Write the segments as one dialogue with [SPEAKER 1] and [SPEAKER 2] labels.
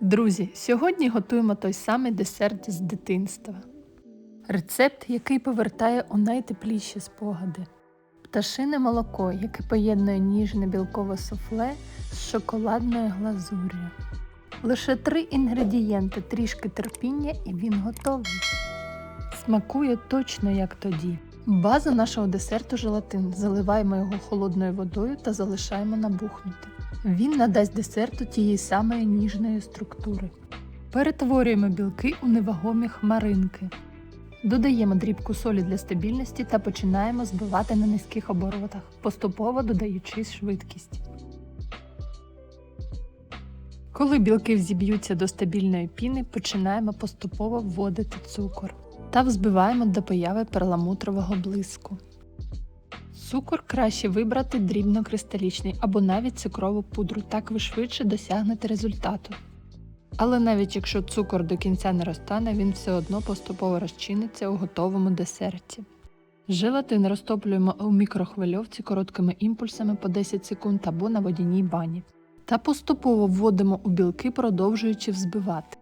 [SPEAKER 1] Друзі, сьогодні готуємо той самий десерт з дитинства. Рецепт, який повертає у найтепліші спогади. Пташине молоко, яке поєднує ніжне білкове суфле з шоколадною глазур'ю. Лише три інгредієнти, трішки терпіння і він готовий. Смакує точно як тоді. База нашого десерту желатин. Заливаємо його холодною водою та залишаємо набухнути. Він надасть десерту тієї самої ніжної структури. Перетворюємо білки у невагомі хмаринки. Додаємо дрібку солі для стабільності та починаємо збивати на низьких оборотах, поступово додаючи швидкість. Коли білки взіб'ються до стабільної піни, починаємо поступово вводити цукор та взбиваємо до появи перламутрового блиску. Цукор краще вибрати дрібнокристалічний або навіть цукрову пудру, так ви швидше досягнете результату. Але навіть якщо цукор до кінця не розтане, він все одно поступово розчиниться у готовому десерті. Желатин розтоплюємо у мікрохвильовці короткими імпульсами по 10 секунд або на водяній бані. Та поступово вводимо у білки, продовжуючи взбивати.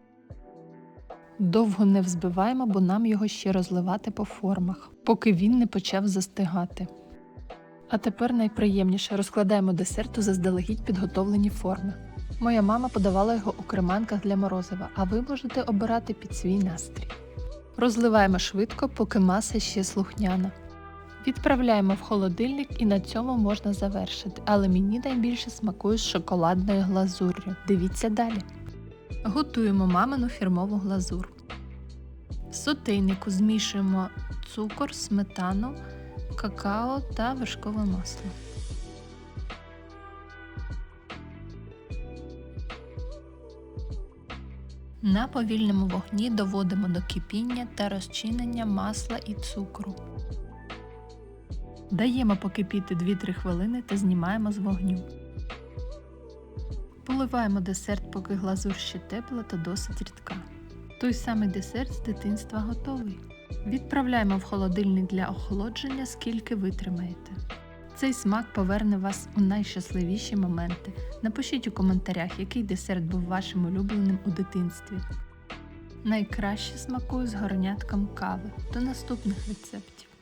[SPEAKER 1] Довго не взбиваємо, бо нам його ще розливати по формах, поки він не почав застигати. А тепер найприємніше розкладаємо десерт заздалегідь підготовлені форми. Моя мама подавала його у креманках для морозива, а ви можете обирати під свій настрій. Розливаємо швидко, поки маса ще слухняна. Відправляємо в холодильник і на цьому можна завершити, але мені найбільше смакує з шоколадною глазур'ю. Дивіться далі. Готуємо мамину фірмову глазур. В сотейнику змішуємо цукор, сметану, какао та вершкове масло. На повільному вогні доводимо до кипіння та розчинення масла і цукру. Даємо покипіти 2-3 хвилини та знімаємо з вогню. Поливаємо десерт, поки глазур ще тепла та досить рідка. Той самий десерт з дитинства готовий. Відправляємо в холодильник для охолодження, скільки витримаєте. Цей смак поверне вас у найщасливіші моменти. Напишіть у коментарях, який десерт був вашим улюбленим у дитинстві. Найкраще смакую з горнятком кави. До наступних рецептів.